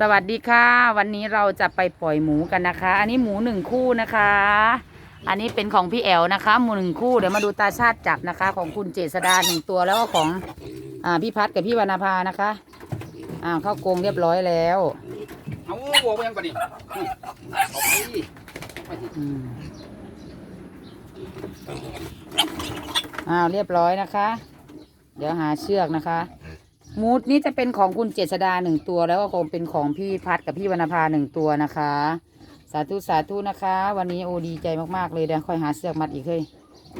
สวัสดีค่ะ วันนี้เราจะไปปล่อยหมูกันนะคะ อันนี้หมูหนึ่งคู่นะคะ อันนี้เป็นของพี่แอลนะคะ หมูหนึ่งคู่เดี๋ยวมาดูตาชาติจับนะคะ ของคุณเจษดาหนึ่งตัวแล้วก็ของอ่าพี่พัดกับพี่วรรณภานะคะอ่าเข้ากรงเรียบร้อยแล้วเอาบวกไปยังปะนี่อืมเอาไปไปสิอืมอ้าวเรียบร้อยนะคะ เดี๋ยวหาเชือกนะคะ มูดนี้จะเป็นของคุณเจษดาหนึ่งตัว แล้วก็คงเป็นของพี่พัดกับพี่วรรณภาหนึ่งตัวนะคะ สาธุสาธุนะคะ วันนี้โอดีใจมากๆเลยเดี๋ยวค่อยหาเสือมัดอีกเฮ้ย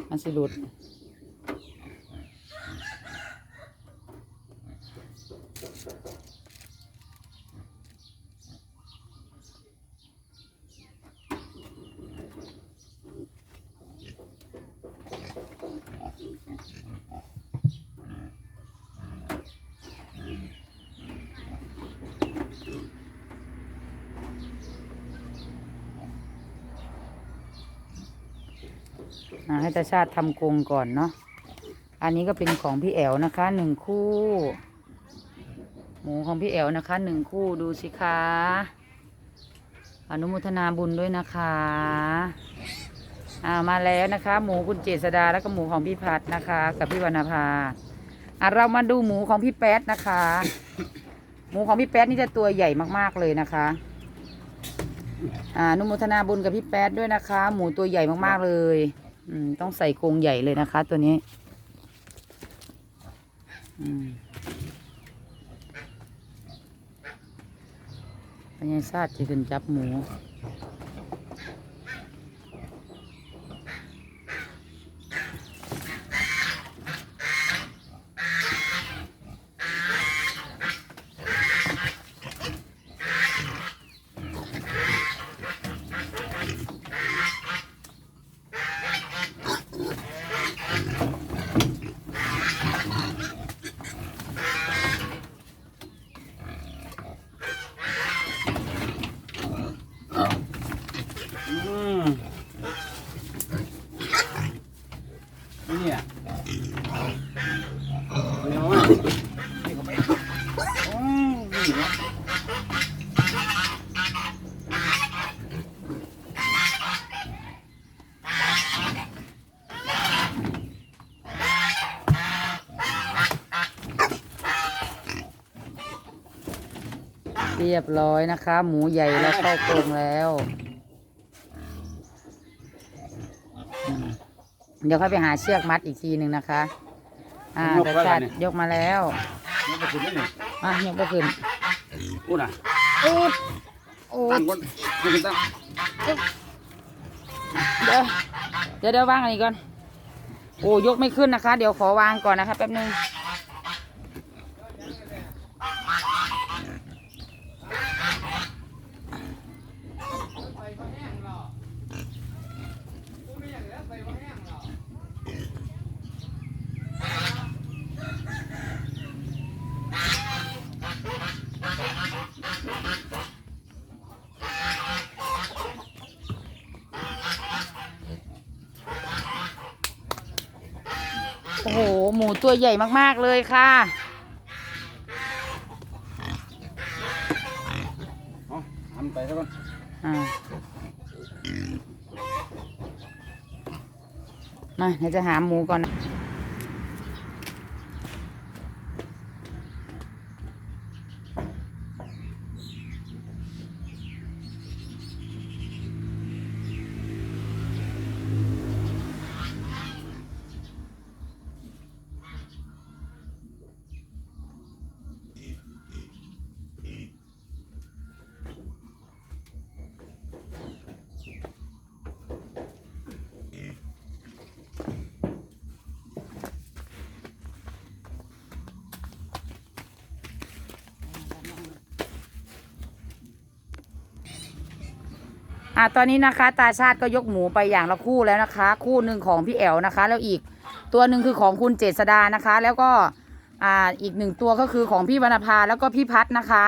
มันสิหลุด ให้ตาชาติทำกรงก่อนเนาะ อันนี้ก็เป็นของพี่แอลนะคะหนึ่งคู่ หมูของพี่แอลนะคะหนึ่งคู่ดูสิคะอนุโมทนาบุญด้วยนะคะอ่ามาแล้วนะคะ หมูคุณเจษดาแล้วก็หมูของพี่พัดนะคะ กับพี่วรรณภาอะเรามาดูหมูของพี่แป๊ดนะคะ หมูของพี่แป๊ดนี่จะตัวใหญ่มากๆเลยนะคะอ่าอนุโมทนาบุญกับพี่แป๊ดด้วยนะคะ หมูตัวใหญ่มากๆเลย อืม ต้องใส่โครงใหญ่เลยนะคะ ตัวนี้ อืมพญาซาดจะเป็นจับหมู อืมนี่อะ เรียบร้อยนะคะ หมูใหญ่แล้วเข้ากรงแล้ว เดี๋ยวค่อยไปหาเชือกมัดอีกทีหนึ่งนะคะ อ่าแต่ชาติยกมาแล้วนี่ก็คือนี่นี่อะยกไปขึ้นกูน่ะอูดอูตั้ดงก่อนนี่คือตั้งเดี๋ยวเดี๋ยวเดี๋ยววางอันนี้ก่อน โอ้ยกไม่ขึ้นนะคะ เดี๋ยวขอวางก่อนนะคะแป๊บนึง อ้โห หมูตัวใหญ่มากๆเลยค่ะเอาทำไปซะก่อนอ่ามาเดี๋ยวจะหาหมูก่อนนะ อะตอนนี้นะคะ ตาชาติก็ยกหมูไปอย่างละคู่แล้วนะคะ คู่หนึ่งของพี่แอลนะคะ แล้วอีกตัวหนึ่งคือของคุณเจษดานะคะ แล้วก็อ่าอีกหนึ่งตัวก็คือของพี่วรรณภาแล้วก็พี่พัดนะคะ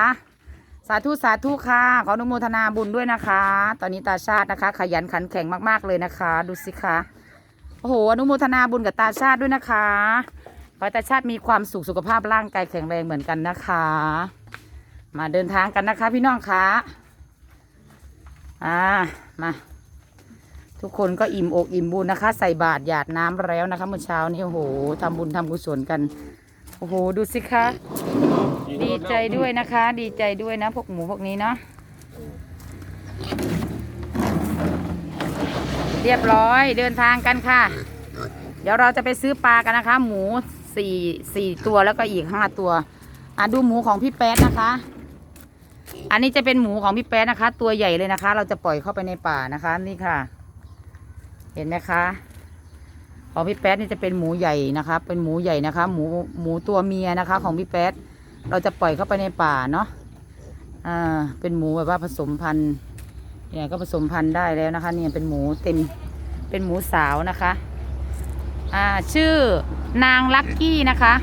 สาธุสาธุค่ะขออนุโมทนาบุญด้วยนะคะ ตอนนี้ตาชาตินะคะ ขยันขันแข็งมากๆเลยนะคะ ดูสิคะโอ้โหอนุโมทนาบุญกับตาชาติด้วยนะคะขอตาชาติมีความสุขสุขภาพร่างกายแข็งแรงเหมือนกันนะคะ มาเดินทางกันนะคะพี่น้องคะ อ่ามาทุกคนก็อิ่มอกอิ่มบุญนะคะ ใส่บาตรหยาดน้ำแล้วนะคะเมื่อเช้านี้โอ้โหทำบุญทำกุศลกันโอ้โหดูสิคะดีใจด้วยนะคะ ดีใจด้วยนะพวกหมูพวกนี้เนาะเรียบร้อยเดินทางกันค่ะ เดี๋ยวเราจะไปซื้อปลากันนะคะ หมูสี่สี่ตัวแล้วก็อีกห้าตัวอะดูหมูของพี่แป๊ดนะคะ อันนี้จะเป็นหมูของพี่แป๊ดนะคะ ตัวใหญ่เลยนะคะ เราจะปล่อยเข้าไปในป่านะคะ นี่ค่ะ เห็นไหมคะของพี่แป๊ดนี่จะเป็นหมูใหญ่นะคะ เป็นหมูใหญ่นะคะ หมูหมูตัวเมียนะคะ ของพี่แป๊ดเราจะปล่อยเข้าไปในป่าเนาะอ่าเป็นหมูแบบว่าผสมพันธุ์เนี่ยก็ผสมพันธุ์ได้แล้วนะคะ เนี่ยเป็นหมูเต็มเป็นหมูสาวนะคะอ่าชื่อนางลักกี้นะคะ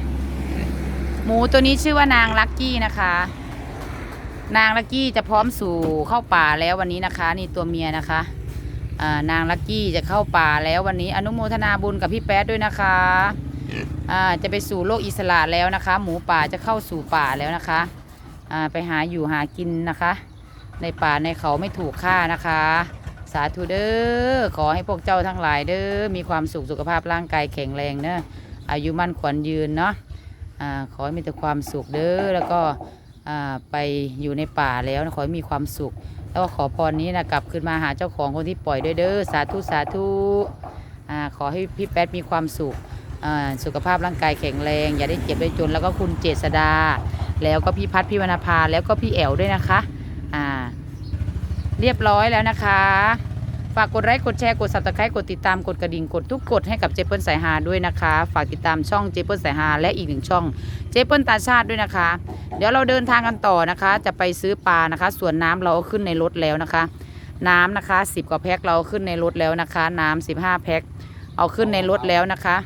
หมูตัวนี้ชื่อว่านางลักกี้นะคะ นางลักกี้จะพร้อมสู่เข้าป่าแล้ววันนี้นะคะ นี่ตัวเมียนะคะนางลักกี้จะเข้าป่าแล้ววันนี้ อนุโมทนาบุญกับพี่แป๊ดด้วยนะคะจะไปสู่โลกอิสระแล้วนะคะ หมูป่าจะเข้าสู่ป่าแล้วนะคะไปหาอยู่หากินนะคะ ในป่าในเขาไม่ถูกฆ่านะคะ สาธุเด้อขอให้พวกเจ้าทั้งหลายเด้อมีความสุขสุขภาพร่างกายแข็งแรงเนอะอายุมั่นขวัญยืนเนาะขอให้มีแต่ความสุขเด้อแล้วก็ ไปอยู่ในป่าแล้วขอให้มีความสุข แล้วก็ขอพรนี้นะกลับคืนมาหาเจ้าของคนที่ปล่อยด้วยเด้อสาธุสาธุขอให้พี่แป๊ดมีความสุขสุขภาพร่างกายแข็งแรง อย่าได้เจ็บได้จน แล้วก็คุณเจษดา แล้วก็พี่พัดพี่วรรณภาแล้วก็พี่แอวด้วยนะคะอ่าเรียบร้อยแล้วนะคะ ฝากกดไลค์กดแชร์กด subscribe กดติดตามกดกระดิ่งกดทุกกดให้กับเจเปิลสายฮาด้วยนะคะ ฝากติดตามช่องเจเปิลสายฮาและอีกหนึ่งช่องเจเปิลตาชาติด้วยนะคะ เดี๋ยวเราเดินทางกันต่อนะคะ จะไปซื้อปลานะคะ ส่วนน้ำเราเอาขึ้นในรถแล้วนะคะ น้ำนะคะ10กว่าแพ็คเราขึ้นในรถแล้วนะคะ น้ำ15แพ็คเอาขึ้นในรถแล้วนะคะ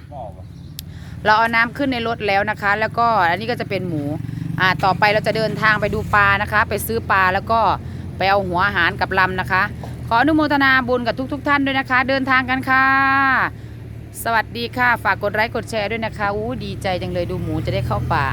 เราเอาน้ำขึ้นในรถแล้วนะคะ แล้วก็อันนี้ก็จะเป็นหมูอ่าต่อไปเราจะเดินทางไปดูปลานะคะ ไปซื้อปลาแล้วก็ไปเอาหัวอาหารกับลำนะคะ ขออนุโมทนาบุญกับทุก ๆทท่านด้วยนะคะ เดินทางกันค่ะ สวัสดีค่ะ ฝากกดไลค์กดแชร์ด้วยนะคะอู้ดีใจจังเลยดูหมูจะได้เข้าป่า